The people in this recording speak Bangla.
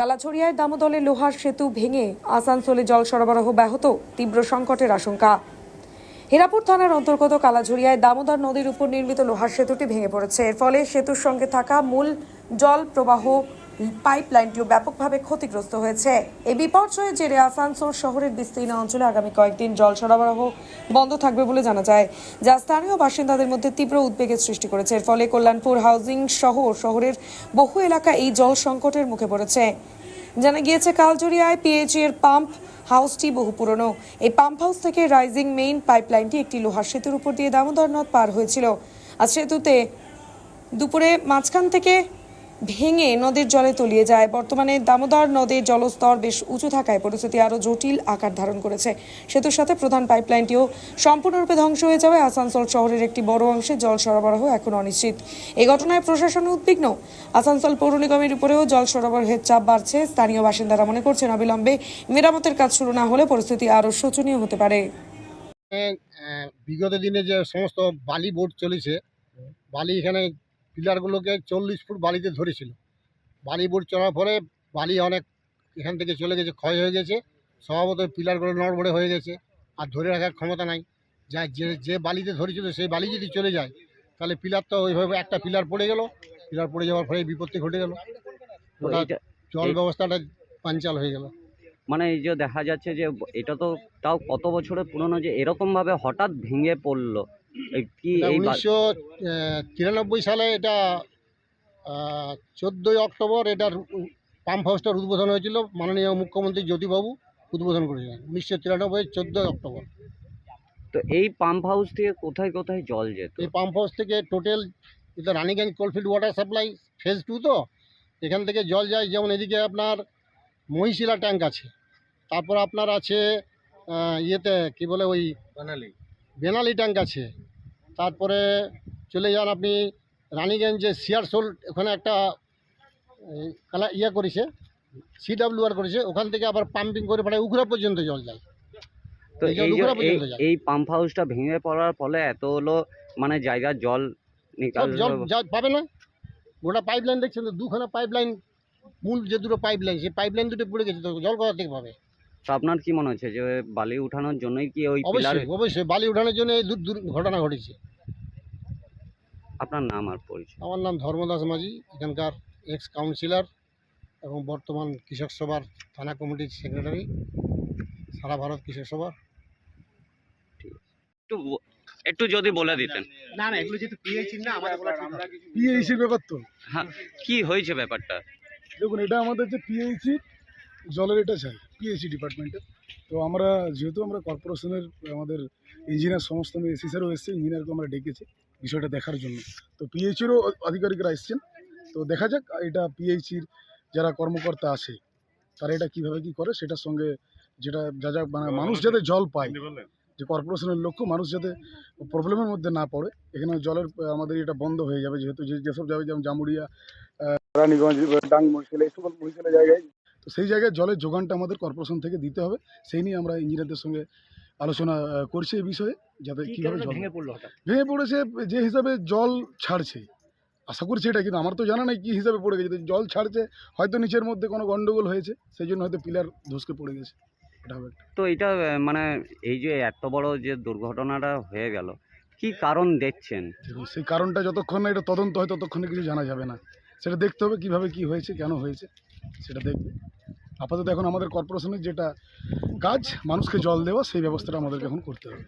কালাছড়িয়ায় দামোদলে লোহার সেতু ভেঙে আসানসোলে জল সরবরাহ ব্যাহত তীব্র সংকটের আশঙ্কা। হীরাপুর থানার অন্তর্গত কালাঝুরিয়ায় দামোদর নদীর উপর নির্মিত লোহার সেতুটি ভেঙে পড়েছে। এর ফলে সেতুর সঙ্গে থাকা মূল জল প্রবাহ পাইপ লাইনটিও ব্যাপকভাবে ক্ষতিগ্রস্ত হয়েছে। এই বিপর্যয়ের জেরে আসানসোল শহরের বিস্তীর্ণ অঞ্চলে আগামী কয়েকদিন জল সরবরাহ বন্ধ থাকবে বলে জানা যায়, যা স্থানীয় বাসিন্দাদের মধ্যে তীব্র উদ্বেগের সৃষ্টি করেছে। এর ফলে কল্যাণপুর হাউজিং সহ শহরের বহু এলাকা এই জল সংকটের মুখে পড়েছে। জানা গিয়েছে, কালজরিয়ায় পিএইচই এর পাম্প হাউসটি বহু পুরনো। এই পাম্প হাউস থেকে রাইজিং মেইন পাইপলাইনটি একটি লোহার সেতুর উপর দিয়ে দামোদর নদ পার হয়েছিল। আর সেতুতে দুপুরে মাঝখান থেকে ভেঙে নদীর জলে তলিয়ে যায়। বর্তমানে দামোদর নদীর জলস্তর বেশ উঁচু থাকায় পরিস্থিতি আরও জটিল আকার ধারণ করেছে। সেতুর সাথে প্রধান পাইপলাইনটিও সম্পূর্ণরূপে ধ্বংস হয়ে যাওয়ায় আসানসোল শহরের একটি বড় অংশে জল সরবরাহ এখন অনিশ্চিত। এই ঘটনায় প্রশাসন উদ্বিগ্ন। আসানসোল পৌর নিগমের উপরেও জল সরবরাহের চাপ বাড়ছে। স্থানীয় বাসিন্দারা মনে করছেন অবিলম্বে মেরামতের কাজ শুরু না হলে পরিস্থিতি আরও শোচনীয় হতে পারে। বিগত দিনে যে সমস্ত বালি বোট চলেছে, বালি এখানে পিলারগুলোকে চল্লিশ ফুট বালিতে ধরেছিল। বালি বোট চলার পরে বালি অনেক এখান থেকে চলে গেছে ক্ষয় হয়ে গেছে। স্বভাবত পিলারগুলো নড়বড়ে হয়ে গেছে। আর ধরে রাখার ক্ষমতা নাই। যা যে যে বালিতে ধরেছিল সেই বালি যদি চলে যায় তাহলে পিলার তো ওইভাবে একটা পিলার পড়ে গেল। পিলার পড়ে যাওয়ার ফলে বিপত্তি ঘটে গেল। ওটা জল ব্যবস্থাটা পাঞ্চাল হয়ে গেল। মানে এই যে দেখা যাচ্ছে যে এটা তো তাও কত বছরের পুরনো যে এরকমভাবে হঠাৎ ভেঙে পড়ল। কি উনিশশো তিরানব্বই সালে এটা চোদ্দোই অক্টোবর এটার পাম্প হাউসটার উদ্বোধন হয়েছিল মাননীয় মুখ্যমন্ত্রী জ্যোতিবাবু উদ্বোধন করেছিলেন উনিশশো তিরানব্বই চোদ্দোই অক্টোবর। তো এই পাম্প হাউস থেকে কোথায় কোথায় জল যেত? এই পাম্প হাউস থেকে টোটাল এটা Raniganj coalfield water supply phase two তো এখান থেকে জল যায় যেমন এদিকে আপনার মহিশিলা ট্যাঙ্ক আছে তারপর আপনার আছে ইয়েতে কি বলে ওই বেনালি। বেনালি ট্যাঙ্ক আছে তারপরে চলে যান আপনি রানীগঞ্জে সিয়ারসোল ওখানে একটা কালা ইয়ে করেছে সিডাব্লিউআর করেছে ওখান থেকে আবার পাম্পিং করে পাঠায় উখরা পর্যন্ত জল যায়। তো এই যে এই- এই পাম্প হাউসটা ভেঙে পড়ার ফলে এত হলো মানে জায়গার জল জল পাবে না। গোটা পাইপ লাইন দেখছেন তো দুখানা পাইপ লাইন মূল যে দুটো পাইপ লাইন সেই পাইপ লাইন দুটো পড়ে গেছে তো জল কোথা থেকে পাবে? তো আপনার কি মনে হচ্ছে যে বালি উঠানোর জন্যই কি ওই পিলার অবশ্যই অবশ্যই বালি উঠানোর জন্য এই দূর দূর ঘটনা ঘটেছে। আপনার নাম আর পরিচয়। আমার নাম ধর্মদাস মাঝি এখানকার এক্স কাউন্সিলর এবং বর্তমান কৃষক সভার থানা কমিটির সেক্রেটারি সারা ভারত কৃষক সভার একটু ব- একটু যদি বলে দিতেন। না না এগুলো যেহেতু পিএইচি না আমাদের পিএইচির ব্যাপার তো। হ্যাঁ কি হয়েছে ব্যাপারটা? দেখুন এটা আমাদের যে পিএইচি জলের এটা চাই। পিএইচি ডিপার্টমেন্টে তো আমরা যেহেতু আমরা কর্পোরেশনের আমাদের ইঞ্জিনিয়ার সমস্ত এসি স্যারও এসছে ইঞ্জিনিয়ারকে আমরা ডেকেছি বিষয়টা দেখার জন্য। তো পিএইচিরও আধিকারিকরা এসছেন। তো দেখা যাক এটা পিএইচির যারা কর্মকর্তা আছে তারা এটা কীভাবে কি করে সেটার সঙ্গে যেটা যা যা মানে মানুষ যাতে জল পায় যে কর্পোরেশনের লক্ষ্য মানুষ যাতে প্রবলেমের মধ্যে না পড়ে এখানে জলের আমাদের এটা বন্ধ হয়ে যাবে যেহেতু যে যেসব যাবে যেমন জামুড়িয়া রানীগঞ্জ ডাং মহিশালা এই সকল মহিশালা জায়গায় তো সেই জায়গায় জলের যোগানটা আমাদের কর্পোরেশন থেকে দিতে হবে। সেই নিয়ে আমরা ইঞ্জিনিয়ারদের সঙ্গে আলোচনা করছি এই বিষয়ে যাতে কীভাবে জল ভেঙে পড়েছে যে হিসাবে জল ছাড়ছে। আশা করছি এটা কিন্তু আমার তো জানা নাই কী হিসাবে পড়ে গেছে। জল ছাড়ছে হয়তো নিচের মধ্যে কোনো গণ্ডগোল হয়েছে সেই জন্য হয়তো পিলার ধসকে পড়ে গেছে। তো এটা মানে এই যে এত বড় যে দুর্ঘটনাটা হয়ে গেল কি কারণ দেখছেন? সেই কারণটা যতক্ষণ না এটা তদন্ত হয় ততক্ষণে কিছু জানা যাবে না। সেটা দেখতে হবে কীভাবে কি হয়েছে কেন হয়েছে সেটা দেখবে। আপাতত এখন আমাদের কর্পোরেশনের যেটা কাজ, মানুষকে জল দেওয়া, সেই ব্যবস্থাটা আমাদেরকে এখন করতে হবে।